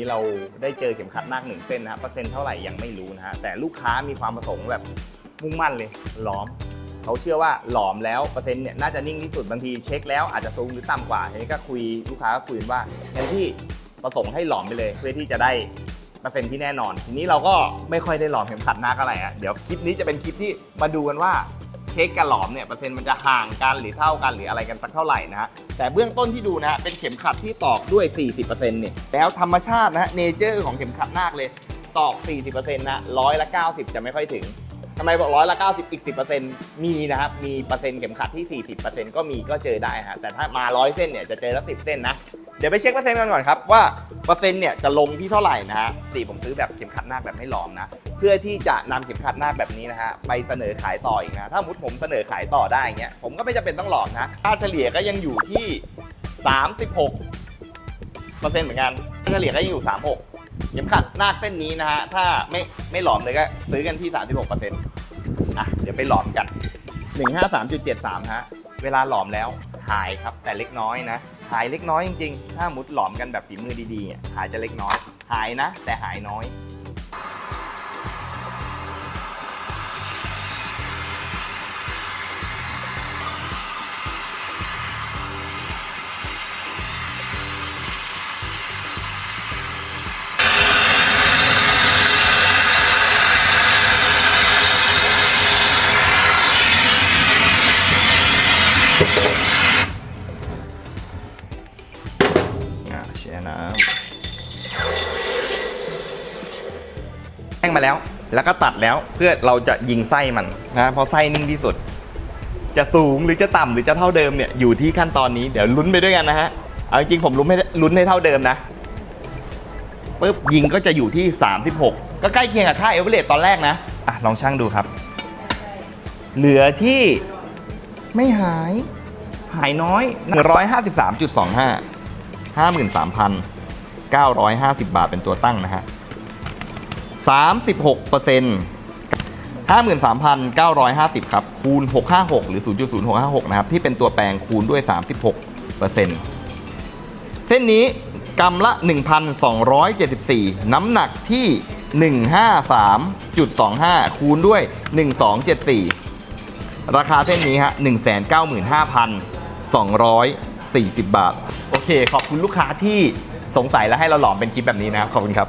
นี้เราได้เจอเข็มขัดนาคหนึ่งเส้นนะฮะเปอร์เซ็นต์เท่าไหร่ยังไม่รู้นะฮะแต่ลูกค้ามีความประสงค์แบบมุ่งมั่นเลยหลอม เขาเชื่อว่าหลอมแล้วเปอร์เซ็นต์เนี่ยน่าจะนิ่งที่สุดบางทีเช็คแล้วอาจจะสูงหรือต่ำกว่าทีนี้ก็คุยลูกค้าก็คุยกันว่าแทนที่ประสงค์ให้หลอมไปเลย เพื่อที่จะได้เปอร์เซ็นต์ที่แน่นอน ทีนี้เราก็ไม่ค่อยได้หลอมเข็มขัดหน้าก็อะไรอะเดี๋ยวคลิปนี้จะเป็นคลิปที่มาดูกันว่า เช็คกับหลอมเนี่ยเปอร์เซ็นต์มันจะห่างกันหรือเท่ากันหรืออะไรกันสักเท่าไหร่นะฮะแต่เบื้องต้นที่ดูนะฮะเป็นเข็มขัดที่ตอกด้วย 40%เนี่ยแล้วธรรมชาตินะฮะเนเจอร์ของเข็มขัดนาคเลยตอก 40%นะร้อยละ 90 จะไม่ค่อยถึงทำไมบอกร้อยละ 90 อีก 10%มีนะครับ มีเปอร์เซ็นต์เข็มขัดที่ 40%ก็มีก็เจอได้ฮะแต่ถ้ามาร้อยเส้นเนี่ยจะเจอละ10 เส้นนะ เดี๋ยวไปเช็คเปอร์เซ็นต์กันก่อนครับว่าเปอร์เซ็นต์เนี่ยจะลงที่เท่าไหร่นะฮะตีผมซื้อแบบเข็มขัดหน้าคแบบไม่หลอมนะ เพื่อที่จะนำเข็มขัดหน้าคแบบนี้นะฮะไปเสนอขายต่ออีกนะ ถ้ามุดผมเสนอขายต่อได้เงี้ยผมก็ไม่จำเป็นต้องหลอมนะค่าเฉลี่ยก็ยังอยู่ที่ 36เปอร์เซ็นต์เหมือนกันค่าเฉลี่ยก็ยังอยู่ 36เข็มขัดหน้าคเส้นนี้นะฮะถ้าไม่ไม่หลอมเลยก็ซื้อกันที่ 36เปอร์เซ็นต์อะเดี๋ยวไปหลอมกัน 153.73ฮะเวลาหลอมแล้วหายครับแต่เล็กน้อยนะ หายเล็กน้อยจริงๆ ถ้ามุดหลอมกันแบบฝีมือดีๆอะหายจะเล็กน้อย หายนะ แต่หายน้อย แห้งมาแล้ว แล้วก็ตัดแล้วเพื่อเราจะยิงไส้มันนะเพราะไส้นิ่งที่สุด จะสูงหรือจะต่ำหรือจะเท่าเดิมเนี่ยอยู่ที่ขั้นตอนนี้เดี๋ยวลุ้นไปด้วยกันนะฮะเอาจริงผมลุ้นให้ลุ้นให้เท่าเดิมนะปุ๊บยิงก็จะอยู่ที่ 36 ก็ใกล้เคียงกับค่าเอเวอเรสตอนแรกนะอะลองช่างดูครับ เหลือที่ไม่หาย หายน้อย 153.25 53,950 บาทเป็นตัวตั้งนะฮะ 36เปอร์เซ็นต์53,950 ครับ คูณ 656 หรือ 0.0656 นะครับ ที่เป็นตัวแปลงคูณด้วย 36เปอร์เซ็นต์เส้นนี้กำละ 1,274 น้ำหนักที่ 153.25 คูณด้วย 1274 ราคาเส้นนี้ฮะ 195,240 บาท โอเค ขอบคุณลูกค้าที่สงสัยและให้เราหลอมเป็นคลิปแบบนี้นะครับ ขอบคุณครับ